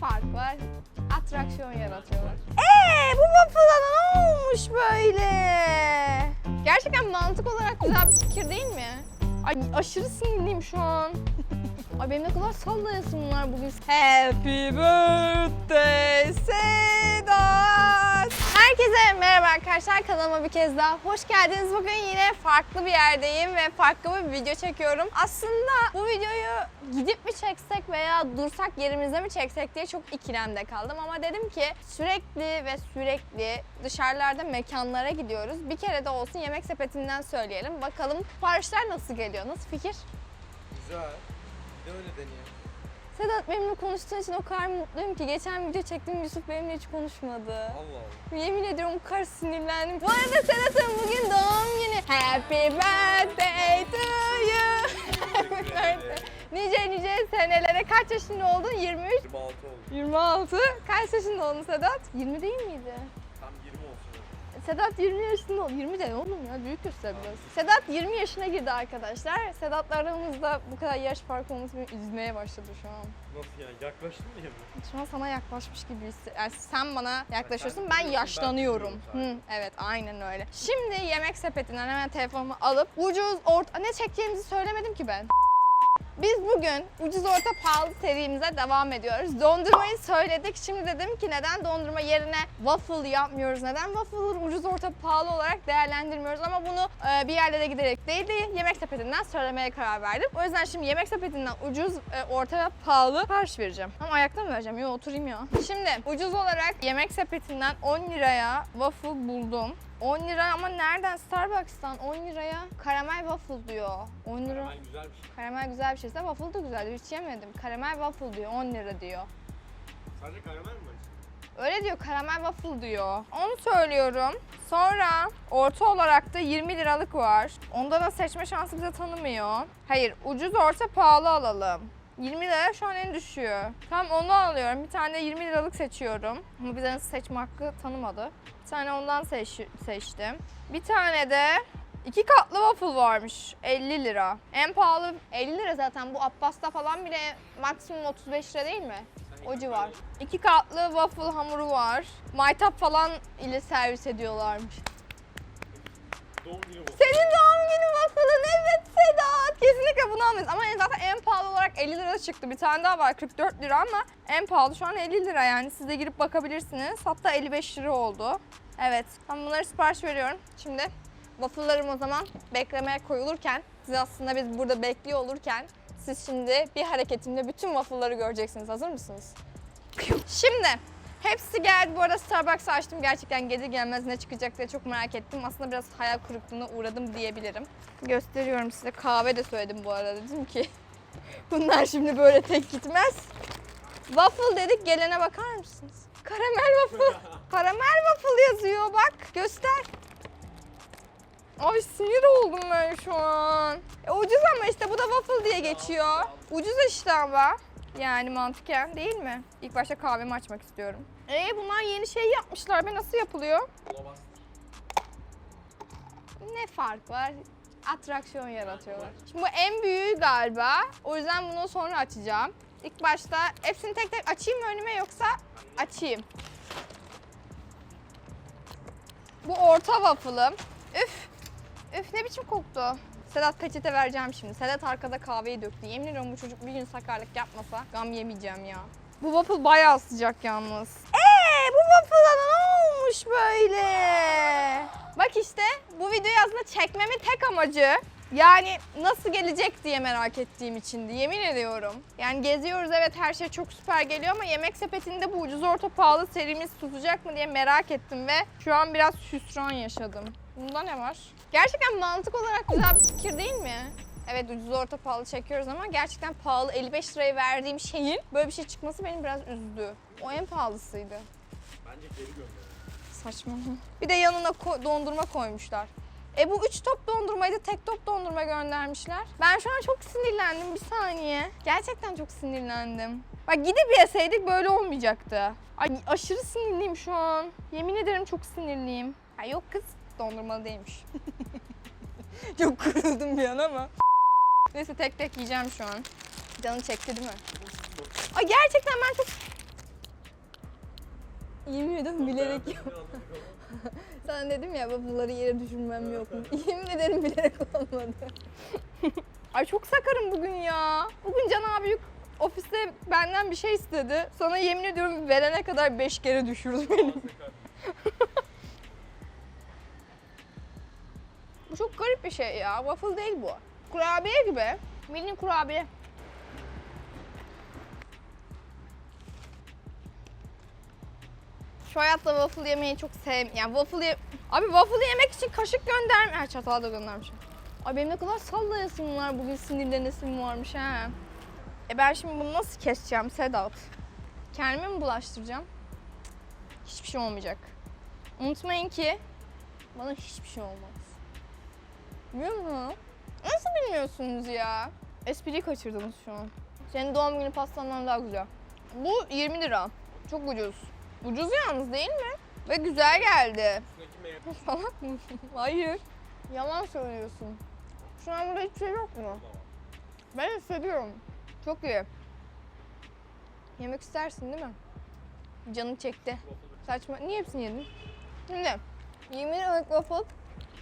fark var? Atraksiyon yaratıyorlar. Eee bu waffle'a ne olmuş böyle? Gerçekten mantık olarak güzel bir fikir değil mi? Ay aşırı sinirliyim şu an. Ay benim ne kadar sallayasım var bugün. Happy birthday Sedat. Herkese merhaba arkadaşlar kanalıma bir kez daha hoş geldiniz. Bugün yine farklı bir yerdeyim ve farklı bir video çekiyorum. Aslında bu videoyu gidip mi çeksek veya dursak yerimizde mi çeksek diye çok ikilemde kaldım. Ama dedim ki sürekli ve sürekli dışarılarda mekanlara gidiyoruz. Bir kere de olsun yemek sepetinden söyleyelim. Bakalım siparişler nasıl geliyor? Nasıl fikir? Güzel. Bir de öyle deneyelim. Sedat benimle konuştuğun için o kadar mutluyum ki. Geçen video çektim Yusuf benimle hiç konuşmadı. Allah Allah. Yemin ediyorum o kadar sinirlendim. Bu arada Sedat'ın bugün doğum günü. Happy birthday to you. Happy birthday. Nice nice senelere kaç yaşında oldun? 23? 26 oldu. 26. Kaç yaşında oldun Sedat? 20 değil miydi? Sedat 20 yaşında oldu. 20 de oğlum ya büyük göster biraz. Sedat 20 yaşına girdi arkadaşlar. Sedat'la aramızda bu kadar yaş farkı olması beni üzmeye başladı şu an. Nasıl yani? Yaklaştın mı ya? Şu an sana yaklaşmış gibi hisse- yani sen bana yaklaşıyorsun ben yaşlanıyorum. Hı, evet aynen öyle. Şimdi yemek sepetinden hemen telefonumu alıp ucuz orta ne çekeceğimizi söylemedim ki ben. Biz bugün ucuz orta pahalı serimize devam ediyoruz. Dondurmayı söyledik. Şimdi dedim ki neden dondurma yerine waffle yapmıyoruz? Neden waffle'ları ucuz orta pahalı olarak değerlendirmiyoruz? Ama bunu e, bir yerlere giderek değil de yemek sepetinden söylemeye karar verdim. O yüzden şimdi yemek sepetinden ucuz, e, orta pahalı sipariş vereceğim. Ama ayakta mı vereceğim? Yok oturayım ya. Şimdi ucuz olarak yemek sepetinden 10 liraya waffle buldum. 10 lira ama nereden? Starbucks'tan 10 liraya karamel waffle diyor. 10 lira. Karamel güzel bir şey. Karamel güzel bir şeyse waffle da güzel. Hiç yemedim. Karamel waffle diyor 10 lira diyor. Sadece karamel mi var? Öyle diyor karamel waffle diyor. Onu söylüyorum. Sonra orta olarak da 20 liralık var. Onda da seçme şansı bize tanımıyor. Hayır ucuz orta pahalı alalım. 20 lira şu an en düşüğü. Tamam onu alıyorum. Bir tane de 20 liralık seçiyorum. Ama bize nasıl seçme hakkı tanımadı. Bir tane ondan seç- seçtim. Bir tane de iki katlı waffle varmış. 50 lira. En pahalı 50 lira zaten. Bu Abbas'ta falan bile maksimum 35 lira değil mi? O civar. İki katlı waffle hamuru var. Maytap falan ile servis ediyorlarmış. Doğum günü. Senin doğum günü waffle'ın evet Sedat. Kesinlikle bunu almayız. Ama en- zaten en pahalı 50 lira çıktı. Bir tane daha var 44 lira ama en pahalı şu an 50 lira yani. Siz de girip bakabilirsiniz. Hatta 55 lira oldu. Evet. Ben bunları sipariş veriyorum. Şimdi waffle'larım o zaman beklemeye koyulurken, siz aslında biz burada bekliyor olurken siz şimdi bir hareketimle bütün waffle'ları göreceksiniz. Hazır mısınız? Şimdi hepsi geldi. Bu arada Starbucks açtım. Gerçekten gelir gelmez ne çıkacak diye çok merak ettim. Aslında biraz hayal kırıklığına uğradım diyebilirim. Gösteriyorum size. Kahve de söyledim bu arada. Dedim ki bunlar şimdi böyle tek gitmez. Waffle dedik gelene bakar mısınız? Karamel waffle. Karamel waffle yazıyor bak. Göster. Ay sinir oldum ben şu an. E, ucuz ama işte bu da waffle diye geçiyor. Ucuz işte ama. Yani mantıken değil mi? İlk başta kahvemi açmak istiyorum. E bunlar yeni şey yapmışlar be nasıl yapılıyor? Ne fark var? Atraksiyon yaratıyorlar. Şimdi bu en büyüğü galiba. O yüzden bunu sonra açacağım. İlk başta hepsini tek tek açayım mı önüme yoksa açayım. Bu orta waffle'ım. Üf. Üf ne biçim koktu. Sedat peçete vereceğim şimdi. Sedat arkada kahveyi döktü. Yemin ediyorum bu çocuk bir gün sakarlık yapmasa gam yemeyeceğim ya. Bu waffle bayağı sıcak yalnız. Eee bu waffle'a ne olmuş böyle? Bak işte bu videoyu aslında çekmemin tek amacı yani nasıl gelecek diye merak ettiğim içindi yemin ediyorum. Yani geziyoruz evet her şey çok süper geliyor ama yemek sepetinde bu ucuz orta pahalı serimiz tutacak mı diye merak ettim ve şu an biraz hüsran yaşadım. Bunda ne var? Gerçekten mantık olarak güzel bir fikir değil mi? Evet ucuz orta pahalı çekiyoruz ama gerçekten pahalı 55 liraya verdiğim şeyin böyle bir şey çıkması beni biraz üzdü. O en pahalısıydı. Bence geri gönder. Saçma. Bir de yanına ko- dondurma koymuşlar. E bu üç top dondurmaydı, tek top dondurma göndermişler. Ben şu an çok sinirlendim bir saniye. Gerçekten çok sinirlendim. Bak gidip yeseydik böyle olmayacaktı. Ay aşırı sinirliyim şu an. Yemin ederim çok sinirliyim. Ha yok kız dondurmalı değilmiş. çok kırıldım bir an ama. Neyse tek tek yiyeceğim şu an. Canı çekti değil mi? Ay gerçekten ben çok Yemin ediyorum bilerek Sana dedim ya waffle'ları yere düşürmem yok mu? Yemin ederim bilerek olmadı. Ay çok sakarım bugün ya. Bugün Can abi ofiste benden bir şey istedi. Sana yemin ediyorum verene kadar 5 kere düşürdü beni. bu çok garip bir şey ya. Waffle değil bu. Kurabiye gibi. Mini kurabiye. Şu hayatta waffle yemeyi çok sev... Yani waffle ye... Abi waffle yemek için kaşık gönderme... Ha çatal da göndermişim. Ay benim ne kadar sallayasım var bugün sinirlenesim varmış ha. E ben şimdi bunu nasıl keseceğim Sedat? Kendime mi bulaştıracağım? Hiçbir şey olmayacak. Unutmayın ki bana hiçbir şey olmaz. Biliyor musun? Nasıl bilmiyorsunuz ya? Espriyi kaçırdınız şu an. Senin doğum günü pastandan daha güzel. Bu 20 lira. Çok ucuz. Ucuz yalnız değil mi? Ve güzel geldi. Salak mısın? Hayır. Yalan söylüyorsun. Şu an burada hiçbir şey yok mu? Ben hissediyorum. Çok iyi. Yemek istersin değil mi? Canın çekti. Saçma. Niye hepsini yedin? Şimdi 20 liralık waffle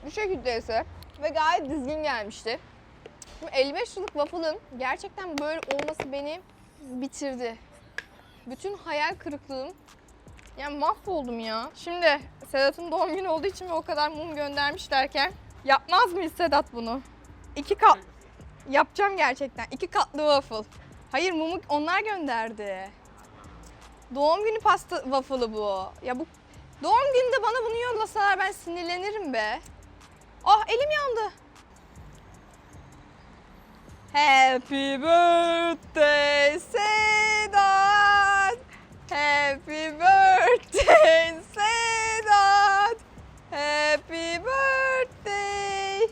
bu şekilde ise ve gayet düzgün gelmişti. Şimdi 55 liralık waffle'ın gerçekten böyle olması beni bitirdi. Bütün hayal kırıklığım yani mahvoldum ya. Şimdi Sedat'ın doğum günü olduğu için ve o kadar mum göndermiş derken yapmaz mıyız Sedat bunu? İki kat yapacağım gerçekten. İki katlı waffle. Hayır mumu onlar gönderdi. Doğum günü pasta waffle'ı bu. Ya bu doğum gününde bana bunu yollasalar ben sinirlenirim be. Ah elim yandı. Happy birthday Sedat. Birthday Sedat. Happy birthday.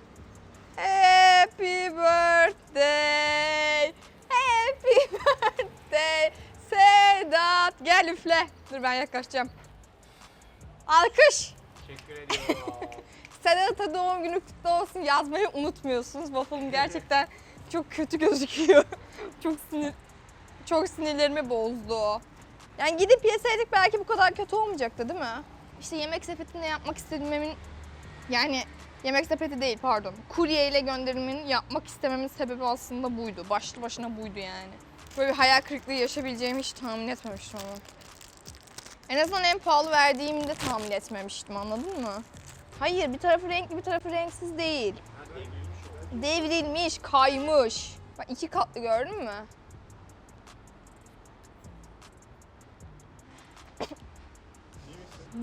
Happy birthday. Happy birthday Sedat. Gel üfle. Dur ben yaklaşacağım. Alkış. Teşekkür ediyorum. Sedat'a doğum günü kutlu olsun yazmayı unutmuyorsunuz. Waffle'ım gerçekten çok kötü gözüküyor. çok sinir çok sinirlerimi bozdu. Yani gidip yeseydik belki bu kadar kötü olmayacaktı değil mi? İşte yemek sepetinde yapmak istediğimin yani yemek sepeti değil pardon. Kurye ile gönderimini yapmak istememin sebebi aslında buydu. Başlı başına buydu yani. Böyle bir hayal kırıklığı yaşayabileceğimi hiç tahmin etmemiştim ama. En azından en pahalı verdiğimde tahmin etmemiştim anladın mı? Hayır bir tarafı renkli bir tarafı renksiz değil. Devrilmiş, kaymış. Bak iki katlı gördün mü?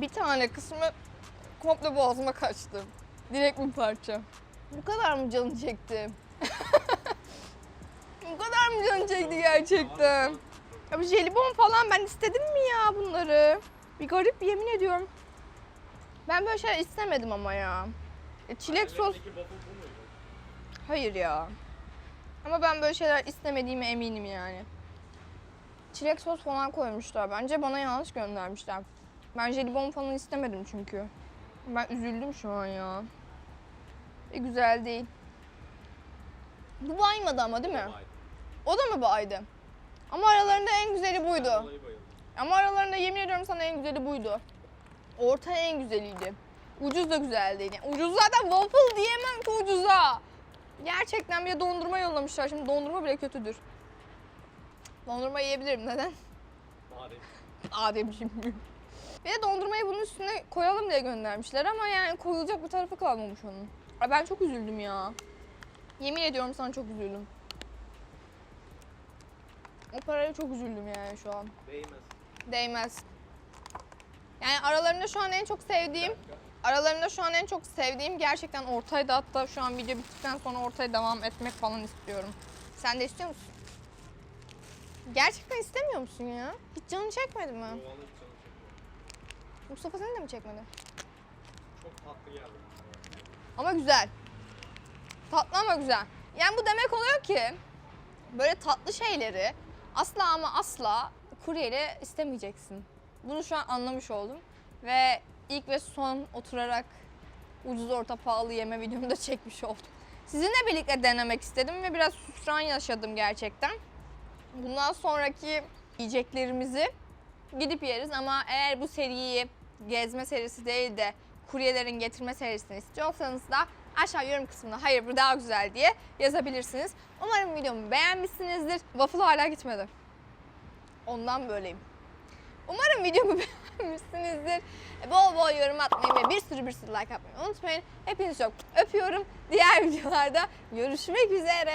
Bir tane kısmı komple boğazıma kaçtı. Direkt bir parça. Bu kadar mı canı çekti? Bu kadar mı canı çekti gerçekten? Ya bu jelibon falan ben istedim mi ya bunları? Bir garip yemin ediyorum. Ben böyle şeyler istemedim ama ya. E, çilek sos? Hayır ya. Ama ben böyle şeyler istemediğime eminim yani. Çilek sos falan koymuşlar. Bence bana yanlış göndermişler. Ben jelibon falan istemedim çünkü. Ben üzüldüm şu an ya. E, güzel değil. Bu baymadı ama değil mi? O da mı baydı? Ama aralarında en güzeli buydu. Ama aralarında yemin ediyorum sana en güzeli buydu. Orta en güzeliydi. Ucuz da güzel değil. Yani ucuz zaten waffle diyemem ki ucuza. Gerçekten bir de dondurma yollamışlar. Şimdi dondurma bile kötüdür. Dondurma yiyebilirim. Neden? Madem. Ademciğim. Bir de dondurmayı bunun üstüne koyalım diye göndermişler ama yani koyulacak bir tarafı kalmamış onun. Ay ben çok üzüldüm ya. Yemin ediyorum sana çok üzüldüm. O paraya çok üzüldüm yani şu an. Değmez. Değmez. Yani aralarında şu an en çok sevdiğim, aralarında şu an en çok sevdiğim gerçekten ortaydı. Hatta şu an video bittikten sonra ortaya devam etmek falan istiyorum. Sen de istiyor musun? Gerçekten istemiyor musun ya? Hiç canın çekmedi mi? Bu vallahi hiç canım çekmiyor. Mustafa senin de mi çekmedi? Çok tatlı geldi. Ama güzel. Tatlı ama güzel. Yani bu demek oluyor ki böyle tatlı şeyleri asla ama asla kuryeyle istemeyeceksin. Bunu şu an anlamış oldum. Ve ilk ve son oturarak ucuz orta pahalı yeme videomu da çekmiş oldum. Sizinle birlikte denemek istedim ve biraz hüsran yaşadım gerçekten. Bundan sonraki yiyeceklerimizi gidip yeriz ama eğer bu seriyi gezme serisi değil de kuryelerin getirme serisini istiyorsanız da aşağı yorum kısmına hayır bu daha güzel diye yazabilirsiniz. Umarım videomu beğenmişsinizdir. Waffle hala gitmedi. Ondan böyleyim. Umarım videomu beğenmişsinizdir. Bol bol yorum atmayı ve bir sürü bir sürü like atmayı unutmayın. Hepinizi çok öpüyorum. Diğer videolarda görüşmek üzere.